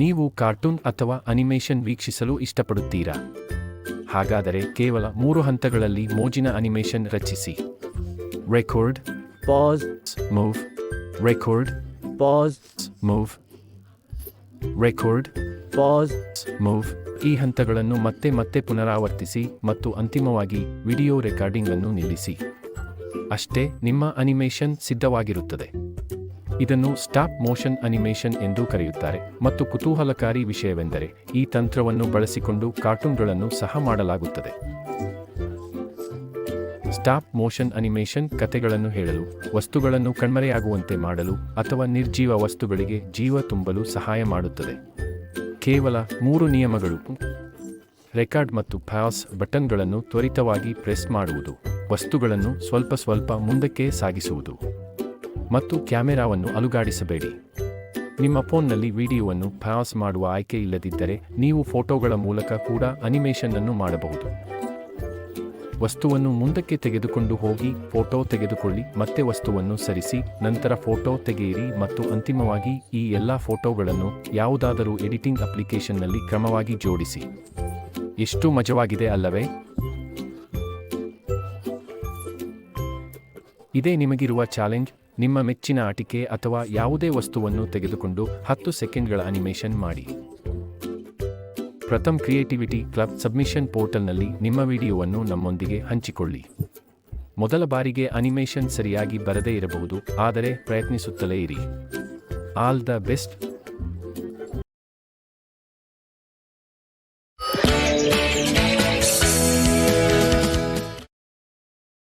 ನೀವು ಕಾರ್ಟೂನ್ ಅಥವಾ ಅನಿಮೇಷನ್ ವೀಕ್ಷಿಸಲು ಇಷ್ಟಪಡುತ್ತೀರಾ? ಹಾಗಾದರೆ ಕೇವಲ ಮೂರು ಹಂತಗಳಲ್ಲಿ ಮೋಜಿನ ಅನಿಮೇಷನ್ ರಚಿಸಿ. Record pass move record pass move record pass move ಈ ಹಂತಗಳನ್ನು ಮತ್ತೆ ಮತ್ತೆ ಪುನರಾವರ್ತಿಸಿ ಮತ್ತು ಅಂತಿಮವಾಗಿ ವಿಡಿಯೋ ರೆಕಾರ್ಡಿಂಗ್ ಅನ್ನು ನಿಲ್ಲಿಸಿ. ಅಷ್ಟೇ ನಿಮ್ಮ ಅನಿಮೇಷನ್ ಸಿದ್ಧವಾಗಿರುತ್ತದೆ. ಇದನ್ನು ಸ್ಟಾಪ್ ಮೋಷನ್ ಅನಿಮೇಷನ್ ಎಂದು ಕರೆಯುತ್ತಾರೆ ಮತ್ತು ಕುತೂಹಲಕಾರಿ ವಿಷಯವೆಂದರೆ ಈ ತಂತ್ರವನ್ನು ಬಳಸಿಕೊಂಡು ಕಾರ್ಟೂನ್ಗಳನ್ನು ಸಹ ಮಾಡಲಾಗುತ್ತದೆ. ಸ್ಟಾಪ್ ಮೋಷನ್ ಅನಿಮೇಷನ್ ಕತೆಗಳನ್ನು ಹೇಳಲು, ವಸ್ತುಗಳನ್ನು ಕಣ್ಮರೆಯಾಗುವಂತೆ ಮಾಡಲು ಅಥವಾ ನಿರ್ಜೀವ ವಸ್ತುಗಳಿಗೆ ಜೀವ ತುಂಬಲು ಸಹಾಯ ಮಾಡುತ್ತದೆ. ಕೇವಲ ಮೂರು ನಿಯಮಗಳು, ರೆಕಾರ್ಡ್ ಮತ್ತು ಪಾಸ್ ಬಟನ್ಗಳನ್ನು ತ್ವರಿತವಾಗಿ ಪ್ರೆಸ್ ಮಾಡುವುದು, ವಸ್ತುಗಳನ್ನು ಸ್ವಲ್ಪ ಸ್ವಲ್ಪ ಮುಂದಕ್ಕೆ ಸಾಗಿಸುವುದು. ಮತ್ತು ಕ್ಯಾಮೆರಾವನ್ನು ಅಲುಗಾಡಿಸಬೇಡಿ. ನಿಮ್ಮ ಫೋನ್ನಲ್ಲಿ ವಿಡಿಯೋವನ್ನು ಪಾಸ್ ಮಾಡುವ ಆಯ್ಕೆ ಇಲ್ಲದಿದ್ದರೆ ನೀವು ಫೋಟೋಗಳ ಮೂಲಕ ಕೂಡ ಅನಿಮೇಷನ್ ಅನ್ನು ಮಾಡಬಹುದು. ವಸ್ತುವನ್ನು ಮುಂದಕ್ಕೆ ತೆಗೆದುಕೊಂಡು ಹೋಗಿ, ಫೋಟೋ ತೆಗೆದುಕೊಳ್ಳಿ, ಮತ್ತೆ ವಸ್ತುವನ್ನು ಸರಿಸಿ, ನಂತರ ಫೋಟೋ ತೆಗೆಯಿರಿ ಮತ್ತು ಅಂತಿಮವಾಗಿ ಈ ಎಲ್ಲ ಫೋಟೋಗಳನ್ನು ಯಾವುದಾದರೂ ಎಡಿಟಿಂಗ್ ಅಪ್ಲಿಕೇಶನ್ನಲ್ಲಿ ಕ್ರಮವಾಗಿ ಜೋಡಿಸಿ. ಎಷ್ಟು ಮಜವಾಗಿದೆ ಅಲ್ಲವೇ? ಇದೇ ನಿಮಗಿರುವ ಚಾಲೆಂಜ್. ನಿಮ್ಮ ಮೆಚ್ಚಿನ ಆಟಿಕೆ ಅಥವಾ ಯಾವುದೇ ವಸ್ತುವನ್ನು ತೆಗೆದುಕೊಂಡು ಹತ್ತು ಸೆಕೆಂಡ್ಗಳ ಅನಿಮೇಷನ್ ಮಾಡಿ. ಪ್ರಥಮ್ ಕ್ರಿಯೇಟಿವಿಟಿ ಕ್ಲಬ್ ಸಬ್ಮಿಷನ್ ಪೋರ್ಟಲ್ನಲ್ಲಿ ನಿಮ್ಮ ವಿಡಿಯೋವನ್ನು ನಮ್ಮೊಂದಿಗೆ ಹಂಚಿಕೊಳ್ಳಿ. ಮೊದಲ ಬಾರಿಗೆ ಅನಿಮೇಷನ್ ಸರಿಯಾಗಿ ಬರದೇ ಇರಬಹುದು, ಆದರೆ ಪ್ರಯತ್ನಿಸುತ್ತಲೇ ಇರಿ. All the best.